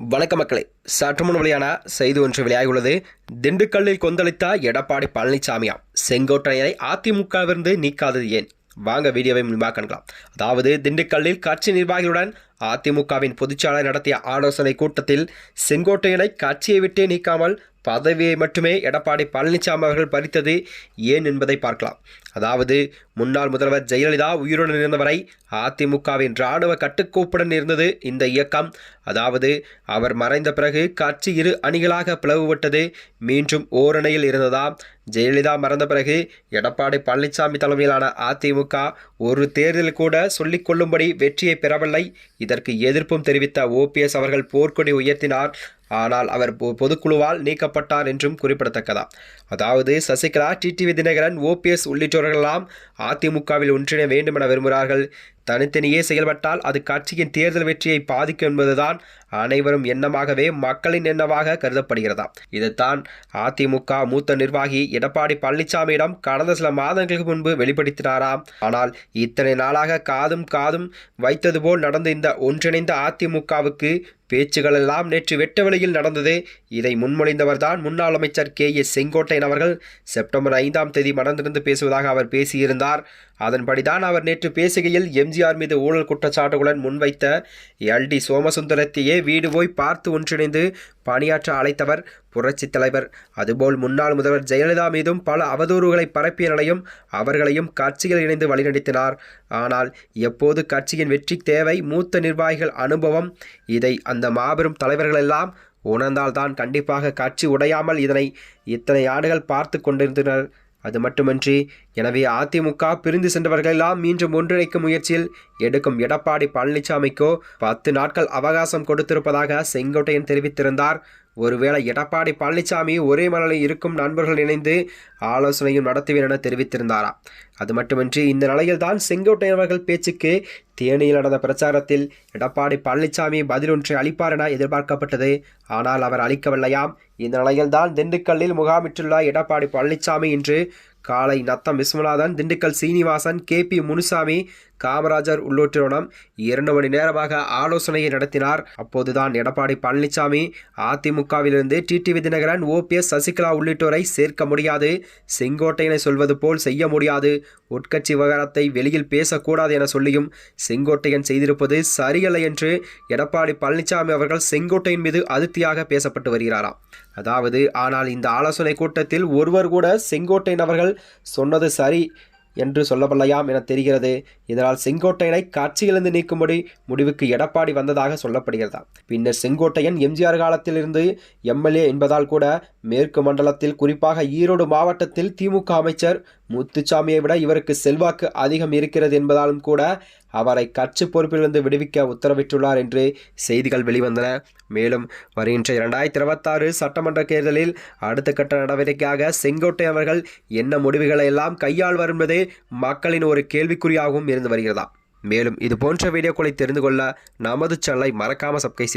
வணக்க மக்களே சற்று முன் வெளியான செய்தி ஒன்று வெளியாகியுள்ளது. திண்டுக்கல்லில் கொந்தளித்த எடப்பாடி பழனிசாமியாம் செங்கோட்டையனை அதிமுகவிலிருந்து நீக்காதது ஏன்? வாங்க வீடியோவை முன்பாக காணலாம் அதாவது திண்டுக்கல்லில் கட்சி நிர்வாகிகளுடன் அதிமுகவின் பொதுச்செயலாளர் நடத்திய ஆலோசனை கூட்டத்தில் செங்கோட்டையனை கட்சியை விட்டே நீக்காமல் பதவியை மட்டுமே எடப்பாடி பழனிசாமி அவர்கள் பறித்தது ஏன் என்பதை பார்க்கலாம். அதாவது முன்னாள் முதல்வர் ஜெயலலிதா உயிருடன் இருந்தவரை அதிமுகவின் இராணுவ கட்டுக்கோப்புடன் இருந்தது இந்த இயக்கம். அதாவது அவர் மறைந்த பிறகு கட்சி இரு அணிகளாக பிளவுபட்டது. மீண்டும் ஓரணியில் இருந்ததா? ஜெயலலிதா மறந்த பிறகு எடப்பாடி பழனிசாமி தலைமையிலான அதிமுக ஒரு தேர்தல் கூட சொல்லிக்கொள்ளும்படி வெற்றியை பெறவில்லை. இதற்கு எதிர்ப்பும் தெரிவித்த ஓபிஎஸ் அவர்கள் போர்க்கொடி உயர்த்தினார். ஆனால் அவர் பொ- பொதுக்குழுவால் நீக்கப்பட்டார் என்றும் குறிப்பிடத்தக்கதா. அதாவது சசிகலா டிடிவி தினகரன் ஓபிஎஸ் உள்ளிட்டோர்களெல்லாம் அதிமுகவில் ஒன்றிணை வேண்டும் என விரும்புகிறார்கள். தனித்தனியே செயல்பட்டால் அது கட்சியின் தேர்தல் வெற்றியை பாதிக்கும் என்பதுதான் அனைவரும் எண்ணமாகவே மக்களின் எண்ணமாக கருதப்படுகிறதா. இதைத்தான் அதிமுக மூத்த நிர்வாகி எடப்பாடி பழனிசாமியிடம் கடந்த சில மாதங்களுக்கு முன்பு வெளிப்படுத்தினாராம் ஆனால் இத்தனை நாளாக காதும் காதும் வைத்தது போல் நடந்த இந்த ஒன்றிணைந்த அதிமுகவுக்கு பேச்சுகளெல்லாம் நேற்று வெட்ட வெளியில் நடந்தது. இதை முன்மொழிந்தவர்தான் முன்னாள் அமைச்சர் கே எஸ் செங்கோட்டையன் அவர்கள். செப்டம்பர் ஐந்தாம் தேதி மனந்திருந்து பேசுவதாக அவர் பேசியிருந்தார். அதன்படிதான் அவர் நேற்று பேசுகையில் எம்ஜிஆர் மீது ஊழல் குற்றச்சாட்டுகளுடன் முன்வைத்த எல் டி சோமசுந்தரத்தையே வீடு போய் பார்த்து ஒன்றிணைந்து பணியாற்ற அழைத்தவர் புரட்சித் தலைவர். அதுபோல் முன்னாள் முதல்வர் ஜெயலலிதா மீதும் பல அவதூறுகளை பரப்பிய நிலையும் அவர்களையும் கட்சியில் இணைந்து வழிநடத்தினார். ஆனால் எப்போது கட்சியின் வெற்றி தேவை மூத்த நிர்வாகிகள் அனுபவம் இதை அந்த மாபெரும் தலைவர்களெல்லாம் உணர்ந்தால்தான் கண்டிப்பாக கட்சி உடையாமல் இதனை இத்தனை ஆண்டுகள் பார்த்து கொண்டிருந்தனர். அது மட்டுமின்றி எனவே அதிமுக பிரிந்து சென்றவர்களெல்லாம் மீண்டும் ஒன்றிணைக்கும் முயற்சியில் எடுக்கும் எடப்பாடி பழனிசாமிக்கோ பத்து நாட்கள் அவகாசம் கொடுத்திருப்பதாக செங்கோட்டையன் தெரிவித்திருந்தார். ஒருவேளை எடப்பாடி பழனிசாமி ஒரே மனநிலை இருக்கும் நண்பர்கள் இணைந்து ஆலோசனையும் நடத்துவேன் என தெரிவித்திருந்தாரா? அது மட்டுமின்றி இந்த நிலையில் தான் செங்கோட்டையன் அவர்கள் பேச்சுக்கு தேனியில் நடந்த பிரச்சாரத்தில் எடப்பாடி பழனிசாமி பதில் ஒன்றை அளிப்பார் என எதிர்பார்க்கப்பட்டது. ஆனால் அவர் அளிக்கவில்லையாம். இந்த நிலையில்தான் திண்டுக்கல்லில் முகாமிட்டுள்ள எடப்பாடி பழனிசாமி இன்று காலை நத்தம் விஸ்வநாதன் திண்டுக்கல் சீனிவாசன் கே பி முனுசாமி காமராஜர் உள்ளிட்டோரிடம் இரண்டு மணி நேரமாக ஆலோசனையை நடத்தினார். அப்போதுதான் எடப்பாடி பழனிசாமி அதிமுகவிலிருந்து டிடிவி தினகரன் ஓபிஎஸ் சசிகலா உள்ளிட்டோரை சேர்க்க முடியாது. செங்கோட்டையனை சொல்வது போல் செய்ய முடியாது. உட்கட்சி விவகாரத்தை வெளியில் பேசக்கூடாது என சொல்லியும் செங்கோட்டையன் செய்திருப்பது சரியல்ல என்று எடப்பாடி பழனிசாமி அவர்கள் செங்கோட்டையின் மீது அதிர்த்தியாக பேசப்பட்டு வருகிறாராம் அதாவது ஆனால் இந்த ஆலோசனை கூட்டத்தில் ஒருவர் கூட செங்கோட்டையன் அவர்கள் சொன்னது சரி என்று சொல்லப்படலையாம் என தெரிகிறது. இதனால் செங்கோட்டையனை கட்சியிலிருந்து நீக்கும்படி முடிவுக்கு எடப்பாடி வந்ததாக சொல்லப்படுகிறதா? பின்னர் செங்கோட்டையன் எம்ஜிஆர் காலத்திலிருந்து எம்எல்ஏ என்பதால் கூட மேற்கு மண்டலத்தில் குறிப்பாக ஈரோடு மாவட்டத்தில் திமுக அமைச்சர் முத்துச்சாமியை விட இவருக்கு செல்வாக்கு அதிகம் இருக்கிறது என்பதாலும் கூட அவரை கட்சி பொறுப்பிலிருந்து விடுவிக்க உத்தரவிட்டுள்ளார் என்று செய்திகள் வெளிவந்தன. மேலும் வருகின்ற இரண்டாயிரத்தி இருபத்தாறு சட்டமன்ற தேர்தலில் அடுத்த கட்ட நடவடிக்கையாக செங்கோட்டை அவர்கள் என்ன முடிவுகளை எல்லாம் கையாள்வர் என்பதே மக்களின் ஒரு கேள்விக்குறியாகவும் இருந்து வருகிறதா? மேலும் இது போன்ற வீடியோக்களை தெரிந்து கொள்ள நமது சேனலை மறக்காமல் சப்ஸ்கிரைப்